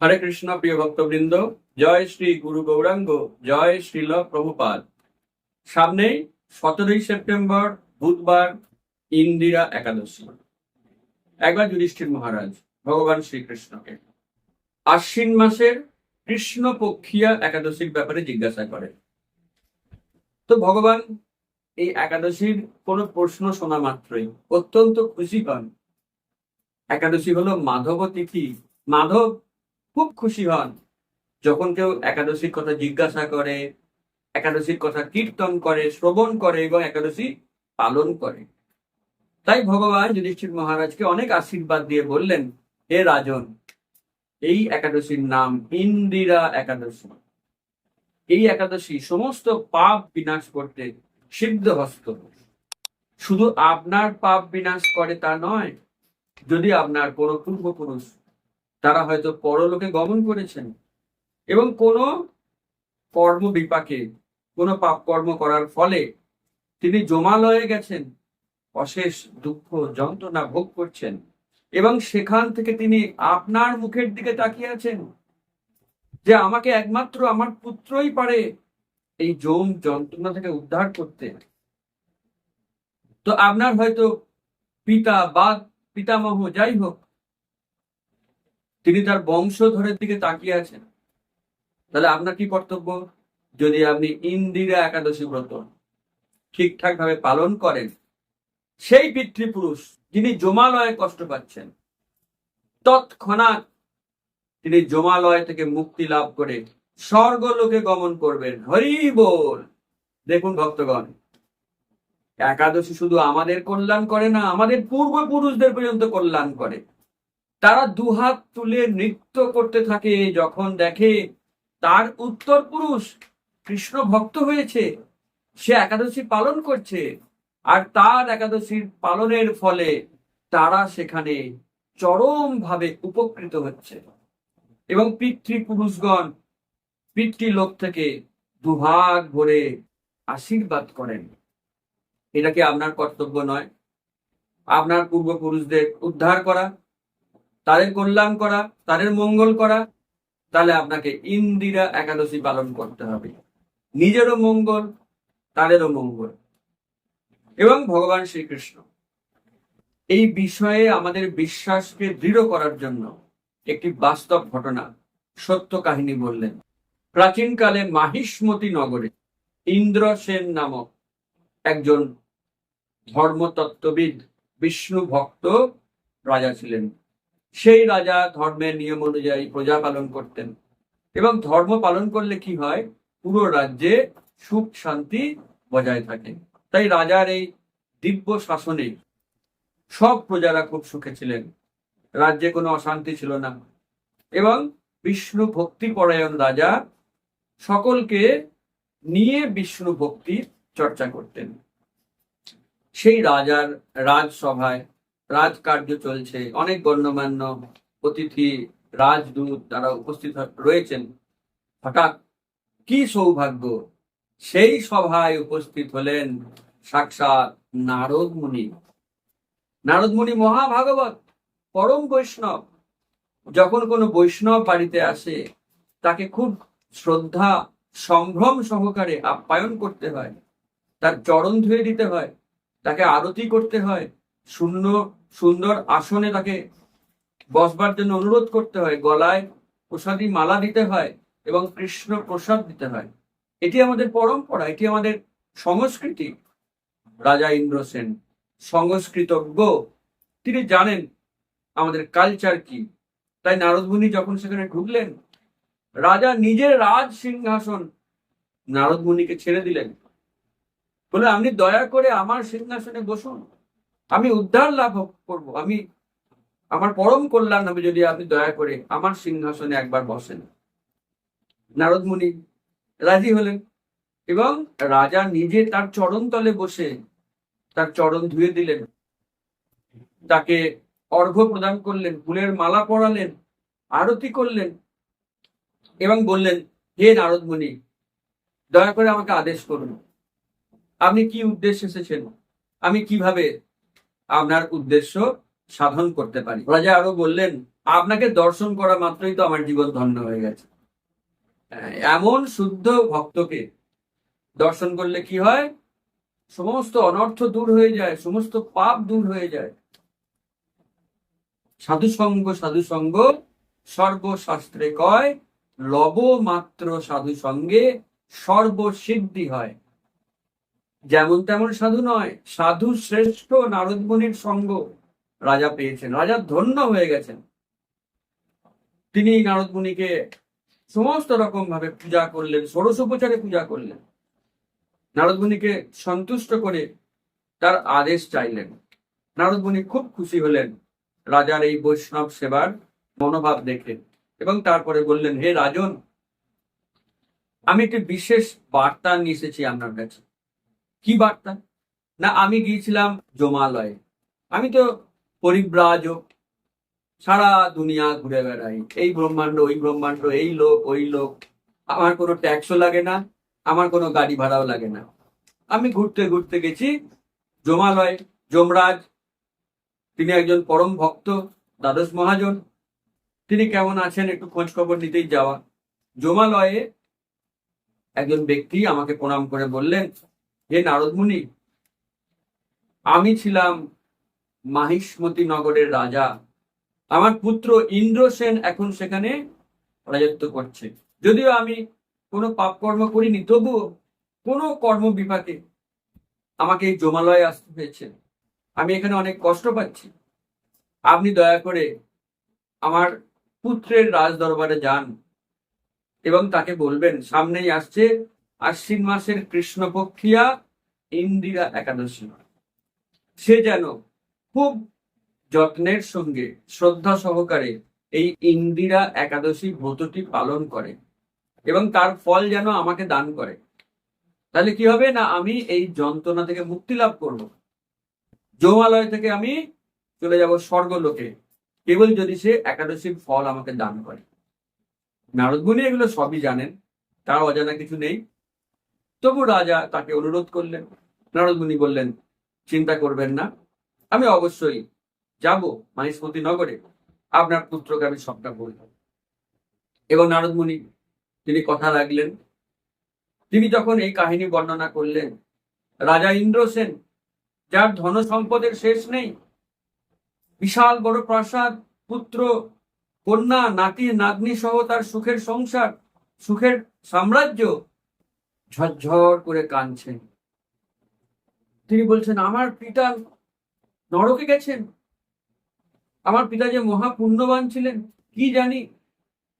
হরে কৃষ্ণ প্রিয় ভক্তবৃন্দ, জয় শ্রী গুরু গৌরাঙ্গ, জয় শ্রীল প্রভুপাদ। সামনেই সতেরোই সেপ্টেম্বর, বুধবার ইন্দিরা একাদশী। একবার যুধিষ্ঠির মহারাজ, ভগবান শ্রীকৃষ্ণকে। আশ্বিন মাসের কৃষ্ণ পক্ষিয়া একাদশীর ব্যাপারে জিজ্ঞাসা করে। তো ভগবান, এই একাদশীর কোনো প্রশ্ন শোনা মাত্রই। অত্যন্ত খুশি হন। একাদশী হলো মাধব তিথি। মাধব খুব খুশি হন। যখন কেউ একাদশীর কথা জিজ্ঞাসা করে, একাদশীর কথা কীর্তন করে, শ্রবণ করে এবং একাদশী পালন করে। তাই ভগবান যুধিষ্ঠির মহারাজকে অনেক আশীর্বাদ দিয়ে বললেন, হে রাজন, এই একাদশীর নাম ইন্দিরা একাদশী। এই একাদশী সমস্ত পাপ বিনাশ করতে সিদ্ধ হস্ত। শুধু আপনার পাপ বিনাশ করে তা নয়, যদি আপনার কোনো পূর্বপুরুষ তারা হয়তো পরলোকে গমন করেছেন। এবং কোনো কর্ম বিপাকে, কোনো পাপ কর্ম করার ফলে তিনি জমালয়ে গেছেন, অশেষ দুঃখ, যন্ত্রণা ভোগ করছেন। এবং সেখান থেকে তিনি আপনার মুখের দিকে তাকিয়ে আছেন যে আমাকে একমাত্র আমার পুত্রই পারে এই যৌন যন্ত্রণা থেকে উদ্ধার করতে। তো আপনার হয়তো পিতা বা পিতামহ যাই হোক তিনি তার বংশধরের দিকে তাকিয়ে আছেন। তাহলে আপনার কি কর্তব্য? যদি আপনি ইন্দিরা একাদশী ব্রত ঠিকঠাক ভাবে পালন করেন, সেই পিতৃপুরুষ যিনি জমালয়ে কষ্ট পাচ্ছেন, তৎক্ষণাৎ তিনি জমালয় থেকে মুক্তি লাভ করে স্বর্গলোকে গমন করবেন। হরি বল! দেখুন ভক্তগণ, একাদশী শুধু আমাদের কল্যাণ করে না, আমাদের পূর্বপুরুষদের পর্যন্ত কল্যাণ করে। তারা দুহাত তুলে নৃত্য করতে থাকে যখন দেখে তার উত্তর পুরুষ কৃষ্ণ ভক্ত হয়েছে। সে একাদশী পালন করছে আর তার একাদশীর পালনের ফলে তারা সেখানে চরম ভাবে উপকৃত হচ্ছে এবং পিতৃপুরুষগণ পিতৃলোক থেকে দুভাগ ভরে আশীর্বাদ করেন। এটা কি আপনার কর্তব্য নয়? আপনার পূর্বপুরুষদের উদ্ধার করা তাদের কল্যাণ করা, তাদের মঙ্গল করা, তাহলে আপনাকে ইন্দিরা একাদশী পালন করতে হবে। নিজেরও মঙ্গল, তাদেরও মঙ্গল। এবং ভগবান শ্রীকৃষ্ণ, এই বিষয়ে আমাদের বিশ্বাসকে দৃঢ় করার জন্য একটি বাস্তব ঘটনা, সত্য কাহিনী বললেন। প্রাচীনকালে মাহিষ্মতি নগরে ইন্দ্রসেন নামক একজন ধর্মতত্ত্ববিদ, বিষ্ণু ভক্ত রাজা ছিলেন। সেই রাজা ধর্মের নিয়ম অনুযায়ী প্রজা পালন করতেন। এবং ধর্ম পালন করলে কি হয়? পুরো রাজ্যে সুখ, শান্তি বজায় থাকে। তাই রাজার এই দিব্য শাসনে সব প্রজারা খুব সুখে ছিলেন। রাজ্যে কোনো অশান্তি ছিল না। এবং বিষ্ণু ভক্তি পরায়ণ রাজা সকলকে নিয়ে বিষ্ণু ভক্তির চর্চা করতেন। সেই রাজার রাজসভায় রাজকার্য চলছে। অনেক গণ্যমান্য অতিথি, রাজদূত তারা উপস্থিত রয়েছেন। হঠাৎ কি সৌভাগ্য? সেই সভায় উপস্থিত হলেন সাক্ষাৎ নারদ মুনি নারদ মুনি মহাভাগবত, পরম বৈষ্ণব। যখন কোনো বৈষ্ণব বাড়িতে আসে, তাকে খুব শ্রদ্ধা, সম্ভ্রম সহকারে আপ্যায়ন করতে হয়। তার চরণ ধুয়ে দিতে হয়। তাকে আরতি করতে হয়। শূন্য, সুন্দর আসনে তাকে বসবার জন্য অনুরোধ করতে হয়। গলায় প্রসাদী মালা দিতে হয় এবং কৃষ্ণ প্রসাদ দিতে হয়। এটি আমাদের পরম্পরা, এটি আমাদের সংস্কৃতি। রাজা ইন্দ্রসেন সংস্কৃতজ্ঞ, তিনি জানেন আমাদের কালচার কি। তাই নারদমুনি যখন সেখানে ঢুকলেন, রাজা নিজের রাজ সিংহাসন নারদমুনিকে ছেড়ে দিলেন। বলে, আপনি দয়া করে আমার সিংহাসনে বসুন। আমি উদ্ধার লাভ করব। আমি, আমার পরম কল্যাণ হবে যদি আপনি দয়া করে আমার সিংহাসনে একবার বসেন। নারদ মুনি রাজি হলেন এবং রাজা নিজে তার চরণ তলে বসে তার চরণ ধুয়ে দিলেন। তাকে অর্ঘ্য প্রদান করলেন, ফুলের মালা পরালেন, আরতি করলেন এবং বললেন, হে নারদ মুনি, দয়া করে আমাকে আদেশ করুন। আপনি কি উদ্দেশ্যে এসেছেন? আমি কীভাবে আপনার উদ্দেশ্য সাধন করতে পারি। রাজা আরও বললেন, আপনাকে দর্শন করা মাত্রই তো আমার জীবন ধন্য হয়ে গেছে। এমন শুদ্ধ ভক্তকে দর্শন করলে কি হয়? সমস্ত অনর্থ দূর হয়ে যায়, সমস্ত পাপ দূর হয়ে যায়। সাধুসঙ্গ সাধুসঙ্গ, সর্বশাস্ত্রে কয়, লব মাত্র সাধু সঙ্গে সর্বসিদ্ধি হয়। যেমন তেমন সাধু নয়, সাধু শ্রেষ্ঠ নারদ মুনির সঙ্গ রাজা পেয়েছেন। রাজা ধন্য হয়ে গেছেন। তিনি নারদ মুনিকে সমস্ত রকম ভাবে পূজা করলেন ষোড়শোপচারে পূজা করলেন। নারদ মুনিকে সন্তুষ্ট করে তার আদেশ চাইলেন। নারদ মুনি খুব খুশি হলেন, রাজার এই বৈষ্ণব সেবার মনোভাব দেখে এবং তারপরে বললেন, হে রাজন, আমি একটি বিশেষ বার্তা নিয়ে এসেছি আপনার কাছে। কি বার্তা? না, আমি গিয়েছিলাম জমালয়ে। আমি তো পরিব্রাজক। সারা দুনিয়া ঘুরে বেড়াই। এই ব্রহ্মাণ্ড, ওই ব্রহ্মাণ্ড, এই লোক, ওই লোক। আমার কোনো ট্যাক্সও লাগে না, আমার কোনো গাড়ি ভাড়াও লাগে না। আমি ঘুরতে ঘুরতে গেছি জমালয়। যমরাজ, তিনি একজন পরম ভক্ত, দ্বাদশ মহাজন। তিনি কেমন আছেন একটু খোঁজ খবর নিতেই যাওয়া। জমালয়ে একজন ব্যক্তি আমাকে প্রণাম করে বললেন হে নারদমুনি আমি ছিলাম মাহিষ্মতি নগরের রাজা। আমার পুত্র ইন্দ্রসেন এখন সেখানে রাজত্ব করছে। যদিও আমি কোনো পাপ কর্ম করিনি তবুও কোনো কর্ম বিপাকে আমাকে এই জমালয়ে আসতে হয়েছে। আমি এখানে অনেক কষ্ট পাচ্ছি। আপনি দয়া করে আমার পুত্রের রাজ দরবারে যান এবং তাকে বলবেন, সামনেই আসছে আশ্বিন মাসের কৃষ্ণপক্ষিয়া ইন্দিরা একাদশী সে যেন খুব যত্নের সঙ্গে, শ্রদ্ধা সহকারে এই ইন্দিরা একাদশী ব্রতটি পালন করে এবং তার ফল যেন আমাকে দান করে। তাহলে কি হবে না আমি এই যন্ত্রণা থেকে মুক্তি লাভ করব? জমালয় থেকে আমি চলে যাব স্বর্গলোকে। কেবল যদি সে একাদশীর ফল আমাকে দান করে। নারদমুনি এগুলো সবই জানেন, তার অজানা কিছু নেই। তবু রাজা তাকে অনুরোধ করলেন, নারদমুনি বললেন, চিন্তা করবেন না, আমি অবশ্যই যাব মাহিষ্মতি নগরে। আপনার পুত্রকে আমি সবটা বলব এবং নারদমুনি, তিনি কথা রাখলেন। তিনি যখন এই কাহিনী বর্ণনা করলেন, রাজা ইন্দ্রসেন যার ধন সম্পদের শেষ নেই, বিশাল বড় প্রাসাদ, পুত্র, কন্যা, নাতি, নাতনি সহ তার সুখের সংসার, সুখের সাম্রাজ্য ঝরঝর করে কাঁদছেন। তিনি বলছেন, আমার পিতা নরকে গেছেন। আমার পিতা যে মহা পুণ্যবান ছিলেন, কি জানি,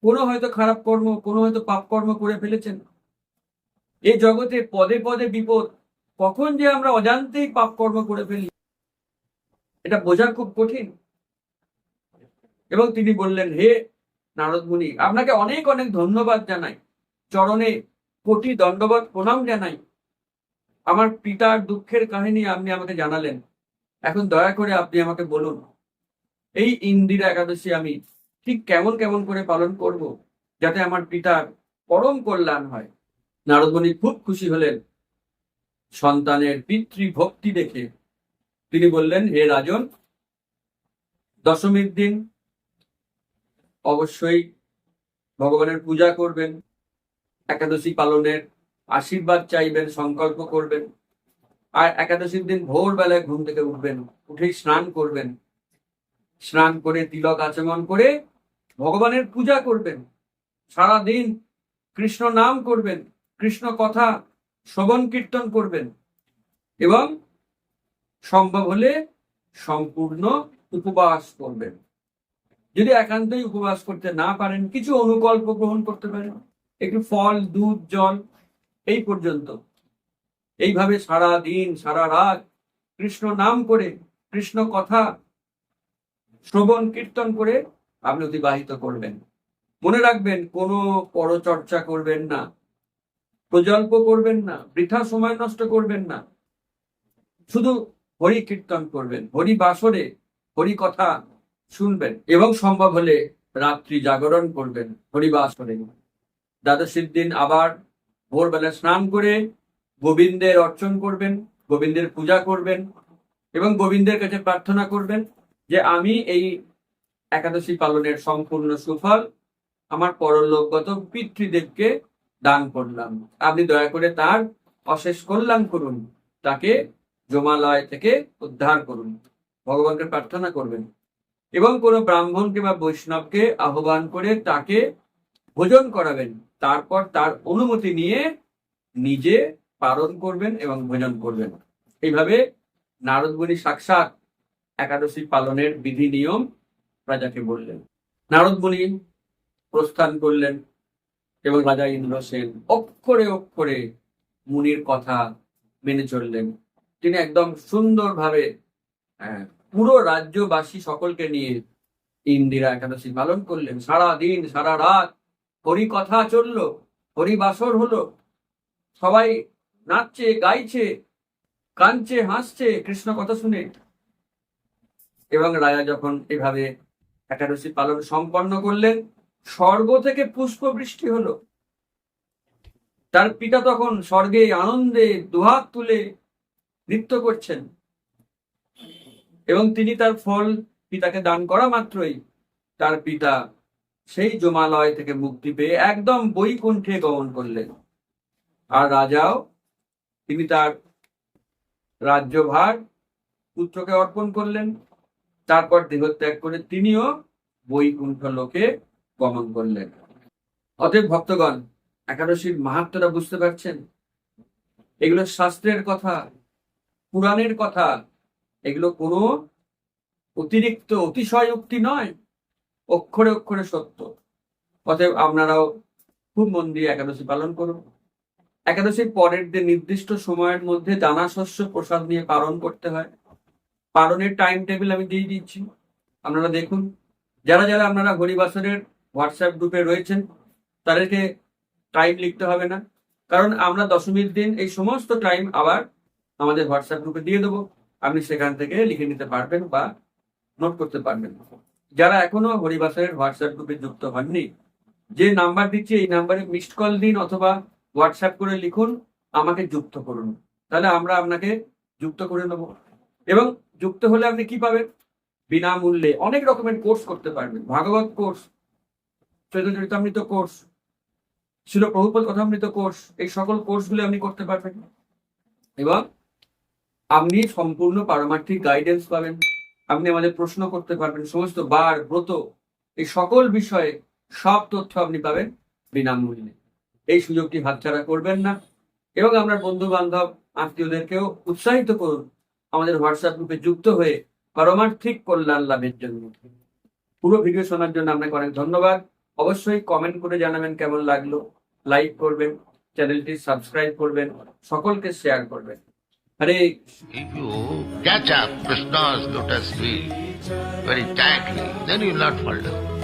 কোনো হয়তো খারাপ কর্ম, কোনো হয়তো পাপ কর্ম করে ফেলেছেন। এই জগতে পদে পদে বিপদ, কখন যে আমরা অজান্তেই পাপ কর্ম করে ফেলি। এটা বোঝা খুব কঠিন। এবং তিনি বললেন, হে নারদ মুনি আপনাকে অনেক অনেক ধন্যবাদ জানাই। চরণে কোটি দণ্ডবাদ প্রণাম জানাই। আমার পিতার দুঃখের কাহিনী আপনি আমাকে জানালেন। এখন দয়া করে আপনি আমাকে বলুন, এই ইন্দিরা একাদশী আমি ঠিক কেমন কেমন করে পালন করব যাতে আমার পিতার পরম কল্যাণ হয়? নারদমণি খুব খুশি হলেন। সন্তানের পিতৃভক্তি দেখে তিনি বললেন, হে রাজন, দশমীর দিন অবশ্যই ভগবানের পূজা করবেন। একাদশী পালনের আশীর্বাদ চাইবেন, সংকল্প করবেন। আর একাদশীর দিন ভোরবেলায় ঘুম থেকে উঠবেন, উঠেই স্নান করবেন। স্নান করে তিলক আচমন করে ভগবানের পূজা করবেন। সারা দিন কৃষ্ণ নাম করবেন, কৃষ্ণ কথা শ্রবণ কীর্তন করবেন এবং সম্ভব হলে সম্পূর্ণ উপবাস করবেন। যদি একান্তই উপবাস করতে না পারেন, কিছু অনুকল্প গ্রহণ করতে পারেন। একটু ফল, দুধ, জল, এই পর্যন্ত। এইভাবে সারা দিন, সারা রাত কৃষ্ণ নাম করে, কৃষ্ণ কথা, শ্রবণ, কীর্তন করে আপনি অতিবাহিত করবেন। মনে রাখবেন, কোনো পরচর্চা করবেন না। প্রজল্প করবেন না। বৃথা সময় নষ্ট করবেন না। শুধু হরি কীর্তন করবেন, হরি বাসরে, হরি কথা শুনবেন এবং সম্ভব হলে রাত্রি জাগরণ করবেন হরিবাসরে দ্বাদশীর দিন আবার ভোরবেলা স্নান করে গোবিন্দের অর্চন করবেন, গোবিন্দের পূজা করবেন এবং গোবিন্দের কাছে প্রার্থনা করবেন যে আমি এই একাদশী পালনের সম্পূর্ণ সুফল আমার পরলোকগত পিতৃদেবকে দান করলাম। আপনি দয়া করে তার অশেষ কল্যাণ করুন, তাকে জমালয় থেকে উদ্ধার করুন। ভগবানকে প্রার্থনা করবেন এবং কোনো ব্রাহ্মণ কিংবা বৈষ্ণবকে আহ্বান করে তাকে ভোজন করাবেন। তারপর তার অনুমতি নিয়ে নিজে পালন করবেন এবং ভোজন করবেন। এইভাবে নারদমণি সাক্ষাৎ একাদশী পালনের বিধি নিয়ম রাজাকে বললেন। নারদমণি প্রস্থান করলেন এবং রাজা ইন্দ্রসেন অক্ষরে অক্ষরে মুনির কথা মেনে চললেন। তিনি একদম সুন্দরভাবে পুরো রাজ্যবাসী সকলকে নিয়ে ইন্দিরা একাদশী পালন করলেন। সারা দিন সারা রাত হরি কথা চলল, হরি বাসর হলো। সবাই নাচছে, গাইছে, কাঁদছে, হাসছে, কৃষ্ণ কথা শুনে। এবং রাজা যখন এভাবে একাদশী পালন সম্পন্ন করলেন, স্বর্গ থেকে পুষ্প বৃষ্টি হলো। তার পিতা তখন স্বর্গে আনন্দে দুহাত তুলে নৃত্য করছেন। এবং তিনি তার ফল পিতাকে দান করা মাত্রই তার পিতা সেই জমালয় থেকে মুক্তি পেয়ে একদম বৈকুণ্ঠে গমন করলেন। আর রাজাও তিনি তার রাজ্যভার পুত্রকে অর্পণ করলেন। তারপর দেহত্যাগ করে তিনিও বৈকুণ্ঠ লোকে গমন করলেন। অতএব ভক্তগণ, একাদশীর মাহাত্মটা বুঝতে পারছেন? এগুলো শাস্ত্রের কথা, পুরাণের কথা, এগুলো কোনো অতিরিক্ত অতিশয়োক্তি নয়। অক্ষরে অক্ষরে সত্য। অতএব আপনারাও খুব মন দিয়ে একাদশী পালন করুন। একাদশীর পরের দিন নির্দিষ্ট সময়ের মধ্যে দানা শস্য প্রসাদ নিয়ে পালন করতে হয়। পালনের টাইম টেবিল আমি দিয়ে দিচ্ছি আপনারা দেখুন, যারা যারা আপনারা হরিবাসরের হোয়াটসঅ্যাপ গ্রুপে রয়েছেন, তাদেরকে টাইম লিখতে হবে না। কারণ আমরা দশমীর দিন এই সমস্ত টাইম আবার আমাদের হোয়াটসঅ্যাপ গ্রুপে দিয়ে দেবো। আপনি সেখান থেকে লিখে নিতে পারবেন বা নোট করতে পারবেন। যারা এখনও হরিবাসরের হোয়াটসঅ্যাপ গ্রুপে যুক্ত হননি, যে নাম্বার দিচ্ছি, এই নাম্বারে মিসড কল দিন অথবা হোয়াটসঅ্যাপ করে লিখুন, আমাকে যুক্ত করুন। তাহলে আমরা আপনাকে যুক্ত করে নেব। এবং যুক্ত হলে আপনি কি পাবেন? বিনামূল্যে অনেক রকমের কোর্স করতে পারবেন। ভাগবত কোর্স চৈতন্যমৃত কোর্স ছিল প্রভুপদ কথামৃত কোর্স এই সকল কোর্সগুলো আপনি করতে পারবেন। এবং আপনি সম্পূর্ণ পারমার্থিক গাইডেন্স পাবেন। আপনি আমাদের প্রশ্ন করতে পারবেন, সমস্ত বার, ব্রত, এই সকল বিষয়ে সব তথ্য আপনি পাবেন বিনামূল্যে। এই সুযোগটি হাতছাড়া করবেন না এবং আপনার বন্ধু বান্ধব আত্মীয়দেরকেও উৎসাহিত করুন আমাদের হোয়াটসঅ্যাপ গ্রুপে যুক্ত হয়ে পারমার্থিক কল্যাণ লাভের জন্য। পুরো ভিডিও শোনার জন্য আপনাকে অনেক ধন্যবাদ। অবশ্যই কমেন্ট করে জানাবেন কেমন লাগল লাইক করবেন চ্যানেলটি সাবস্ক্রাইব করবেন, সকলকে শেয়ার করবেন। হরে If you catch up Krishna's lotus feet very tightly, then you will not fall down.